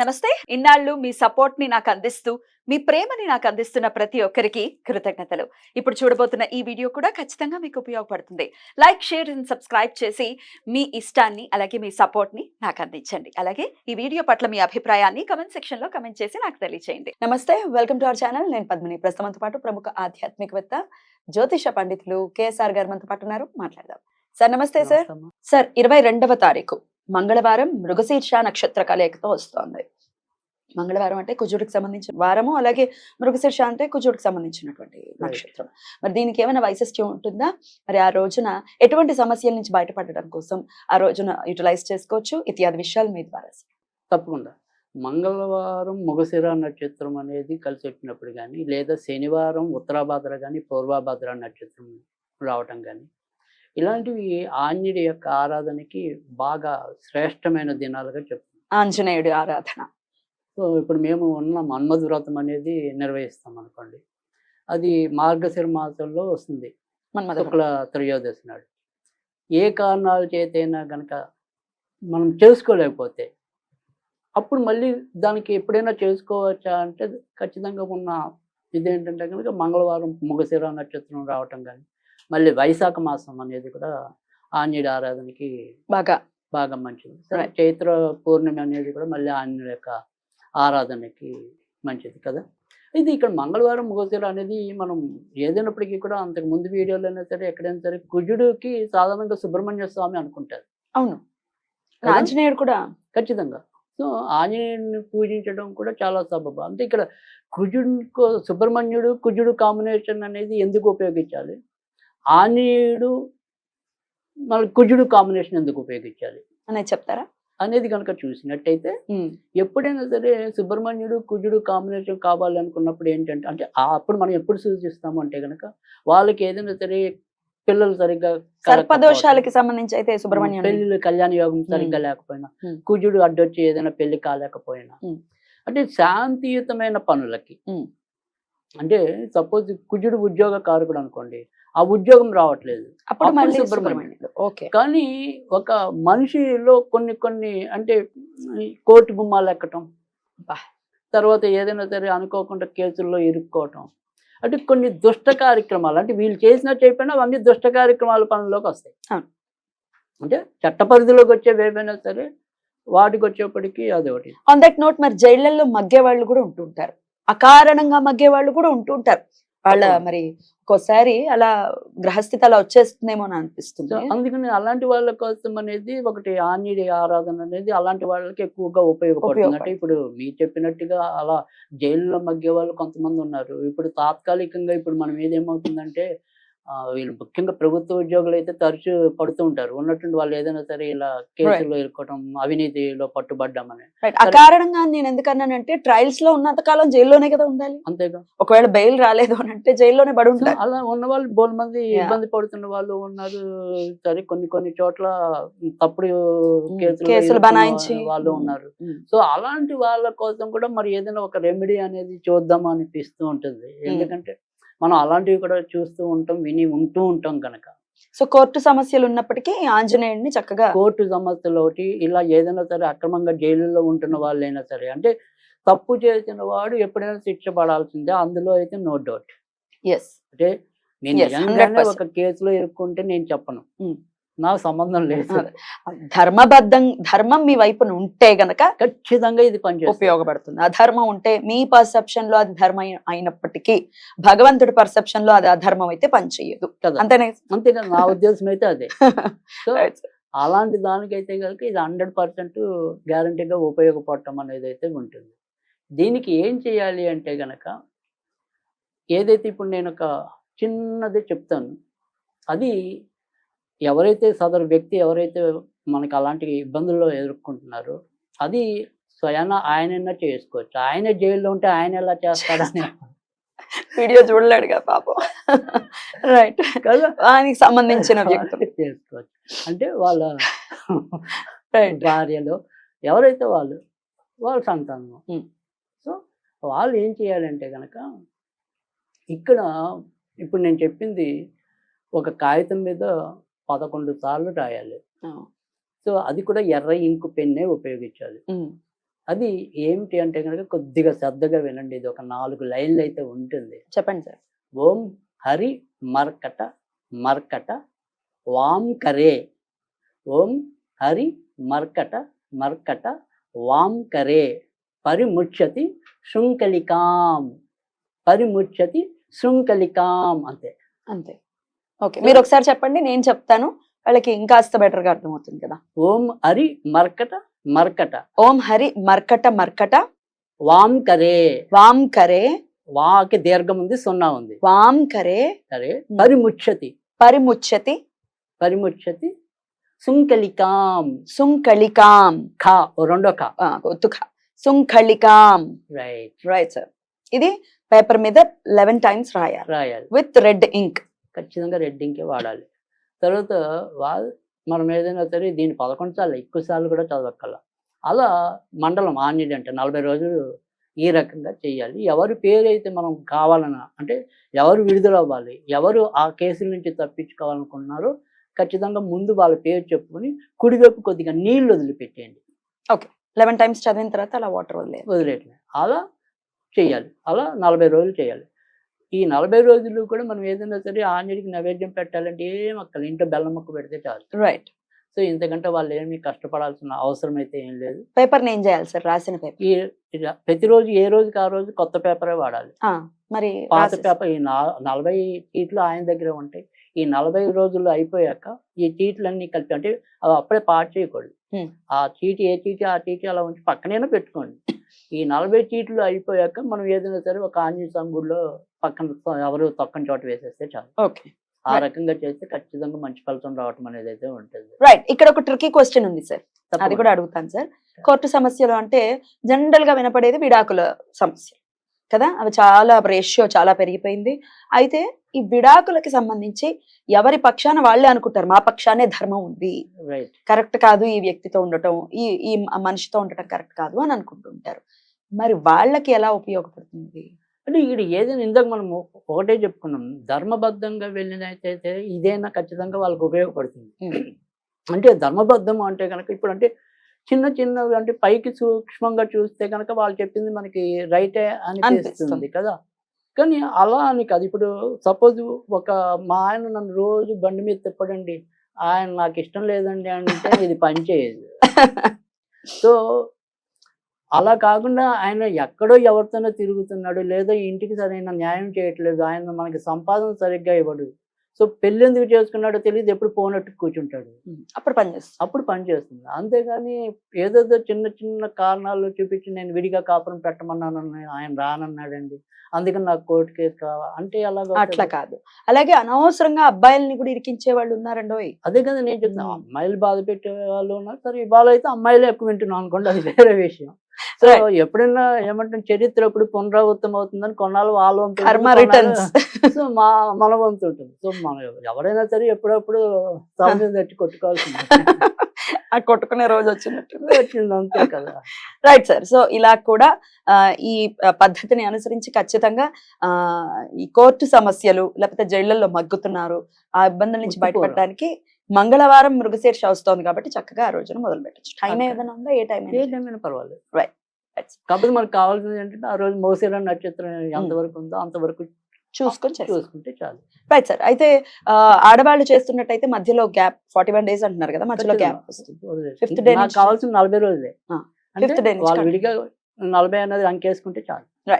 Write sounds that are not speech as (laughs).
నమస్తే. ఇన్నాళ్ళు మీ సపోర్ట్ని నాకు అందిస్తూ మీ ప్రేమని నాకు అందిస్తున్న ప్రతి ఒక్కరికి కృతజ్ఞతలు. ఇప్పుడు చూడబోతున్న ఈ వీడియో కూడా ఖచ్చితంగా మీకు ఉపయోగపడుతుంది. లైక్ షేర్ అండ్ సబ్స్క్రైబ్ చేసి మీ ఇష్టాన్ని అలాగే మీ సపోర్ట్ని నాకు అందించండి. అలాగే ఈ వీడియో పట్ల మీ అభిప్రాయాన్ని కమెంట్ సెక్షన్లో కమెంట్ చేసి నాకు తెలియజేయండి నమస్తే వెల్కమ్ టు అవర్ ఛానల్ నేను పద్మిని. ప్రస్తుతంతో పాటు ప్రముఖ ఆధ్యాత్మికవేత్త జ్యోతిష పండితులు కేఎస్ఆర్ గారు మనతో పాటు ఉన్నారు. మాట్లాడదాం. సార్ నమస్తే సార్. సార్ ఇరవై రెండవ తారీఖు. మంగళవారం మృగశీర్ష నక్షత్ర కలయికతో వస్తోంది. మంగళవారం అంటే కుజుడికి సంబంధించిన వారము అలాగే మృగశీర్ష అంటే కుజుడికి సంబంధించినటువంటి నక్షత్రం. మరి దీనికి ఏమైనా వైశిష్ట్యం ఉంటుందా? మరి ఆ రోజున ఎటువంటి సమస్యల నుంచి బయటపడడం కోసం ఆ రోజున యూటిలైజ్ చేసుకోవచ్చు? ఇత్యాది విషయాలు మీ ద్వారా. తప్పకుండా. మంగళవారం మొగశిర నక్షత్రం అనేది కలిసి వచ్చినప్పుడు కానీ లేదా శనివారం ఉత్తరాభాద్ర కానీ పూర్వభాద్ర నక్షత్రం రావటం కానీ ఇలాంటివి ఆంజనేయుడి యొక్క ఆరాధనకి బాగా శ్రేష్టమైన దినాలుగా చెప్తాం ఆంజనేయుడి ఆరాధన. సో ఇప్పుడు మేము ఉన్న మన్మధ వ్రతం అనేది నిర్వహిస్తాం అనుకోండి అది మార్గశిర మాసంలో వస్తుంది. శుక్ల త్రయోదశి నాడు. ఏ కారణాల చేతైనా గనక మనం చేసుకోలేకపోతే అప్పుడు మళ్ళీ దానికి ఎప్పుడైనా చేసుకోవచ్చా అంటే ఖచ్చితంగా ఉన్న ఇదేంటంటే కనుక మంగళవారం ముగశిర నక్షత్రం రావటం కానీ మళ్ళీ వైశాఖ మాసం అనేది కూడా ఆంజనేయుడి ఆరాధనకి బాగా బాగా మంచిది. చైత్ర పూర్ణిమ అనేది కూడా మళ్ళీ ఆంజనేయుడి యొక్క ఆరాధనకి మంచిది కదా. ఇది ఇక్కడ మంగళవారం ముగశిర అనేది మనం ఏదైనప్పటికీ కూడా అంతకు ముందు వీడియోలో అయినా సరే ఎక్కడైనా సరే కుజుడికి సాధారణంగా సుబ్రహ్మణ్య స్వామి అనుకుంటారు. అవును? ఆంజనేయుడు కూడా. ఖచ్చితంగా. సో ఆంజనేయుడిని పూజించడం కూడా చాలా సబబు. అంటే ఇక్కడ కుజుడు సుబ్రహ్మణ్యుడు కుజుడు కాంబినేషన్ అనేది ఎందుకు ఉపయోగించాలి? ఆంజనేయుడు మళ్ళీ కుజుడు కాంబినేషన్ ఎందుకు ఉపయోగించాలి అనేది చెప్తారా అనేది కనుక చూసినట్టయితే ఎప్పుడైనా సరే సుబ్రహ్మణ్యుడు కుజుడు కాంబినేషన్ కావాలి అనుకున్నప్పుడు ఏంటంటే అంటే అప్పుడు మనం ఎప్పుడు సూచిస్తాము అంటే కనుక వాళ్ళకి ఏదైనా సరే పిల్లలు సరిగ్గా సర్పదోషాలకి సంబంధించి అయితే సుబ్రహ్మణ్యం పెళ్ళి కళ్యాణ యోగం సరిగ్గా లేకపోయినా. కుజుడు అడ్డొచ్చి ఏదైనా పెళ్ళి కాలేకపోయినా. అంటే శాంతియుతమైన పనులకి. అంటే సపోజ్ కుజుడు ఉద్యోగ కారకుడు అనుకోండి ఆ ఉద్యోగం రావట్లేదు. అప్పుడు మళ్ళీ ఓకే. కానీ ఒక మనిషిలో కొన్ని కొన్ని అంటే కోర్టు గుమ్మాలు ఎక్కటం. తర్వాత ఏదైనా సరే అనుకోకుండా కేసుల్లో ఇరుక్కోవటం. అంటే కొన్ని దుష్ట కార్యక్రమాలు అంటే వీళ్ళు చేసినా చెప్పినా అవన్నీ దుష్ట కార్యక్రమాల పనుల్లోకి వస్తాయి. అంటే చట్ట పరిధిలోకి వచ్చేవి ఏవైనా సరే వాటికి వచ్చేప్పటికి అదొకటి ఆన్ దట్ నోట్ మరి జైళ్ళల్లో మగ్గే వాళ్ళు కూడా ఉంటుంటారు అకారణంగా మగ్గే వాళ్ళు కూడా ఉంటుంటారు వాళ్ళ. మరి ఒక్కోసారి అలా గ్రహస్థితి అలా వచ్చేస్తుందేమో అని అనిపిస్తుంది అందుకని అలాంటి వాళ్ళ కోసం అనేది ఒకటి ఆంజనేయ ఆరాధన అనేది అలాంటి వాళ్ళకి ఎక్కువగా ఉపయోగపడుతుంది అంటే. ఇప్పుడు మీరు చెప్పినట్టుగా అలా జైల్లో మగ్గే వాళ్ళు కొంతమంది ఉన్నారు ఇప్పుడు తాత్కాలికంగా ఇప్పుడు మనం ఏదేమవుతుందంటే వీళ్ళు ముఖ్యంగా ప్రభుత్వ ఉద్యోగులు అయితే తరచూ పడుతూ ఉంటారు ఉన్నటువంటి వాళ్ళు ఏదైనా సరే ఇలా కేసులో ఇరుక్కోవడం అవినీతిలో పట్టుబడ్డామని. అకారణంగా నేను ఎందుకన్నానంటే ట్రయల్స్లో ఉన్నంత కాలం జైల్లోనే కదా ఉండాలి అంతేగా ఒకవేళ బెయిల్ రాలేదు అని అంటే జైల్లోనే పడి ఉంటారు అలా ఉన్న వాళ్ళు బోల్ మంది. ఇబ్బంది పడుతున్న వాళ్ళు ఉన్నారు సరే కొన్ని కొన్ని చోట్ల తప్పుడు Mm. కేసులు బనాయించి. వాళ్ళు Mm. ఉన్నారు Mm. సో అలాంటి వాళ్ళ కోసం కూడా మరి ఏదైనా ఒక రెమెడీ అనేది చూద్దాం అనిపిస్తూ ఉంటుంది ఎందుకంటే మనం అలాంటివి కూడా చూస్తూ ఉంటాం విని ఉంటూ ఉంటాం కనుక సో కోర్టు సమస్యలు ఉన్నప్పటికీ ఆంజనేయుడిని చక్కగా కోర్టు సమస్యలు ఒకటి ఇలా ఏదైనా సరే అక్రమంగా జైలులో ఉంటున్న వాళ్ళైనా సరే అంటే తప్పు చేసిన వాడు ఎప్పుడైనా శిక్ష పడాల్సిందే అందులో అయితే నో డౌట్ ఎస్ అంటే నేను Yes, నిజంగానే 100%. ఒక కేసులో ఇరుక్కుంటే నేను చెప్పను Mm. నాకు సంబంధం లేదు. ధర్మబద్ధం ధర్మం మీ వైపున ఉంటే గనక ఖచ్చితంగా ఇది పనిచేస్తుంది. ఉపయోగపడుతుంది. అధర్మం ఉంటే మీ పర్సెప్షన్లో అది ధర్మం అయి- అయినప్పటికీ భగవంతుడి పర్సెప్షన్లో అది అధర్మం అయితే పనిచేయదు. అంతేనే? అంతేగా నా ఉద్దేశం అయితే అదే. (laughs) అలాంటి దానికైతే కనుక ఇది హండ్రెడ్ పర్సెంట్ గ్యారంటీగా ఉపయోగపడటం అనేది అయితే ఉంటుంది. దీనికి ఏం చేయాలి అంటే గనక ఏదైతే ఇప్పుడు నేను ఒక చిన్నది చెప్తాను. అది ఎవరైతే సదరు వ్యక్తి ఎవరైతే మనకి అలాంటి ఇబ్బందుల్లో ఎదుర్కొంటున్నారో అది స్వయాన ఆయనైనా చేసుకోవచ్చు. ఆయన జైల్లో ఉంటే ఆయన ఎలా చేస్తాడని వీడియో చూడలేడుగా పాపం. రైట్ కదా? ఆయనకి సంబంధించిన చేసుకోవచ్చు. అంటే వాళ్ళ భార్యలు ఎవరైతే వాళ్ళు వాళ్ళ సంతానం. Hmm. సో వాళ్ళు ఏం చేయాలంటే కనుక ఇక్కడ ఇప్పుడు నేను చెప్పింది ఒక కాగితం మీద పదకొండు సార్లు రాయాలి. సో అది కూడా ఎర్ర ఇంకు పెన్నే ఉపయోగించాలి. అది ఏమిటి అంటే కనుక కొద్దిగా శ్రద్ధగా వినండి. ఇది ఒక నాలుగు లైన్లు అయితే ఉంటుంది. చెప్పండి సార్. ఓం హరి మర్కట మర్కట వాం కరే. ఓం హరి మర్కట మర్కట వాం కరే. పరిముచ్యతి శృంఖలికాం. పరిముచ్యతి శృంఖలికాం అంతే. అంతే. ఓకే మీరు ఒకసారి చెప్పండి నేను చెప్తాను. వాళ్ళకి ఇంకాస్త better గా అర్థమవుతుంది కదా. ఓం హరి మర్కట మర్కట. ఓం హరి మర్కట మర్కట. వాం కరే. వాం కరే. వాకి దీర్ఘం ఉంది సున్నా ఉంది. వాం కరే. కరే పరిముచ్యతి పరిముచ్యతి పరిముచ్యతి శృంఖలికాం సుంకళికాం. ఖా రెండో ఖా ఒత్తు ఖ. సుంకళికాం. రైట్ రైట్ సార్ ఇది పేపర్ మీద లెవెన్ టైమ్స్ రాయాలి. రాయాలి. విత్ రెడ్ ఇంక్ ఖచ్చితంగా రెడ్డింకే వాడాలి. తర్వాత వా మనం ఏదైనా సరే దీన్ని పదకొండు సార్లు ఎక్కువ సార్లు కూడా చదవక్కల. అలా మండలం ఆన్యుడి అంటే నలభై రోజులు ఈ రకంగా చేయాలి. ఎవరి పేరు అయితే మనం కావాలన్నా అంటే ఎవరు విడుదల అవ్వాలి ఎవరు ఆ కేసుల నుంచి తప్పించుకోవాలనుకుంటున్నారో ఖచ్చితంగా ముందు వాళ్ళ పేరు చెప్పుకొని కుడివైపు కొద్దిగా నీళ్ళు వదిలిపెట్టేయండి. లెవెన్ టైమ్స్ చదివిన తర్వాత అలా వాటర్ వదిలేదు వదిలేయట్లేదు అలా చేయాలి. అలా నలభై రోజులు చేయాలి. ఈ నలభై రోజులు కూడా మనం ఏదైనా సరే ఆంజలికి నైవేద్యం పెట్టాలంటే ఏం అక్కల ఇంట్లో బెల్లం ముక్క పెడితే చాలు. రైట్ సో ఇంతకంటే వాళ్ళు ఏమీ కష్టపడాల్సిన అవసరం అయితే ఏం లేదు. పేపర్ ఏం చేయాలి సార్? రాసిన పేపర్ ఈ ప్రతిరోజు ఏ రోజుకి ఆ రోజు కొత్త పేపరే వాడాలి. మరి పాత పేపర్ ఈ నలభై చీట్లు ఆయన దగ్గర ఉంటాయి. ఈ నలభై రోజులు అయిపోయాక ఈ చీట్లన్నీ కలిపి అంటే అవి అప్పుడే పాటు చేయకూడదు. ఆ చీటి ఏ చీటి ఆ చీటి అలా ఉంచి పక్కనైనా పెట్టుకోండి. ఈ నలభై చీట్లు అయిపోయాక మనం ఏదైనా సరే ఒక ఆంజనేయ స్వామి గుడిలో పక్కన ఎవరు తొక్కని చోట వేసేస్తే చాలు. ఓకే. ఆ. రకంగా చేస్తే ఖచ్చితంగా మంచి ఫలితం రావటం అనేది అయితే ఉంటుంది. రైట్ ఇక్కడ ఒక ట్రికీ క్వశ్చన్ ఉంది సార్ అది. కూడా అడుగుతాను సార్ కోర్టు సమస్యలు అంటే జనరల్గా వినపడేది విడాకుల సమస్య. కదా? అవి చాలా రేషియో చాలా పెరిగిపోయింది. అయితే ఈ విడాకులకి సంబంధించి ఎవరి పక్షాన వాళ్ళే అనుకుంటారు మా పక్షానే ధర్మం ఉంది. కరెక్ట్ కాదు ఈ వ్యక్తితో ఉండటం ఈ ఈ మనిషితో ఉండటం కరెక్ట్ కాదు అని అనుకుంటుంటారు. మరి వాళ్ళకి ఎలా ఉపయోగపడుతుంది? అంటే ఇక్కడ ఏదైనా ఇందాక మనం ఒకటే చెప్పుకున్నాం ధర్మబద్ధంగా వెళ్ళినైతే ఇదైనా ఖచ్చితంగా వాళ్ళకి ఉపయోగపడుతుంది. అంటే ధర్మబద్ధం అంటే కనుక ఇప్పుడు అంటే చిన్న చిన్న అంటే పైకి సూక్ష్మంగా చూస్తే కనుక వాళ్ళు చెప్పింది మనకి రైటే అనిపిస్తుంది. కదా. కానీ అలా అని కాదు. ఇప్పుడు సపోజ్ ఒక మా ఆయన నన్ను రోజు బండి మీద తిప్పడండి. ఆయన నాకు ఇష్టం లేదండి అంటే ఇది పనిచేయదు (laughs) సో అలా కాకుండా ఆయన ఎక్కడో ఎవరితోనో తిరుగుతున్నాడు లేదా ఇంటికి సరైన న్యాయం చేయట్లేదు. ఆయన మనకి సంపాదన సరిగ్గా ఇవ్వడు. సో పెళ్ళి ఎందుకు చేసుకున్నాడో తెలియదు ఎప్పుడు పోనట్టు కూర్చుంటాడు. అప్పుడు పనిచేస్తుంది అప్పుడు పని చేస్తుంది. అంతేగాని ఏదేదో చిన్న చిన్న కారణాలు చూపించి నేను విడిగా కాపురం పెట్టమన్నాను ఆయన రానన్నాడండి. అందుకని నాకు కోర్టు కేసు కావా అంటే అలాగా అట్లా కాదు. అలాగే అనవసరంగా అబ్బాయిల్ని కూడా ఇరికించే వాళ్ళు ఉన్నారండోయ్ అదే కదా నేను చెప్తున్నా మ్మ్. అమ్మాయిలు బాధ పెట్టే వాళ్ళు ఉన్నారు సరే ఇవాళ అయితే అమ్మాయిలే ఎక్కువ వింటున్నాం అనుకోండి అది వేరే విషయం. సో. ఎప్పుడైనా ఏమంటాం చరిత్ర ఎప్పుడు పునరావృతం అవుతుందని కొన్నాళ్ళు వాళ్ళ వంతు (laughs) సో మా మన వంతు ఉంటుంది. సో మన ఎవరైనా సరే ఎప్పుడప్పుడు సమయం (laughs) తట్టి కొట్టుకోవాల్సింది. ఆ కొట్టుకునే రోజు వచ్చినట్టు వచ్చింది అంతే కదా. రైట్ సార్ సో ఇలా కూడా ఈ పద్ధతిని అనుసరించి ఖచ్చితంగా ఆ ఈ కోర్టు సమస్యలు లేకపోతే జైళ్ళలో మగ్గుతున్నారు ఆ ఇబ్బందుల నుంచి. బయటపడడానికి మంగళవారం మృగశీర్ష వస్తోంది కాబట్టి చక్కగా ఆ రోజున మొదలు పెట్టచ్చు టైం. ఏదైనా ఉందా? ఏ టైం ఏ టైమైనా పర్వాలేదు. Right. కాకపోతే మనకు కావాల్సింది ఏంటంటే ఆ రోజు మోసేర నక్షత్రం ఎంతవరకు ఉందో అంతవరకు చూసుకొని చూసుకుంటే చాలు. రైట్ సార్ అయితే ఆడవాళ్ళు చేస్తున్నట్టయితే మధ్యలో గ్యాప్ ఫార్టీ వన్ డేస్ అంటున్నారు కదా మధ్యలో గ్యాప్ వస్తుంది. నాకు నుంచి- కావాల్సిన నలభై రోజులే. day నుంచి వాళ్ళు. విడిగా నలభై అనేది అంకేసుకుంటే చాలు.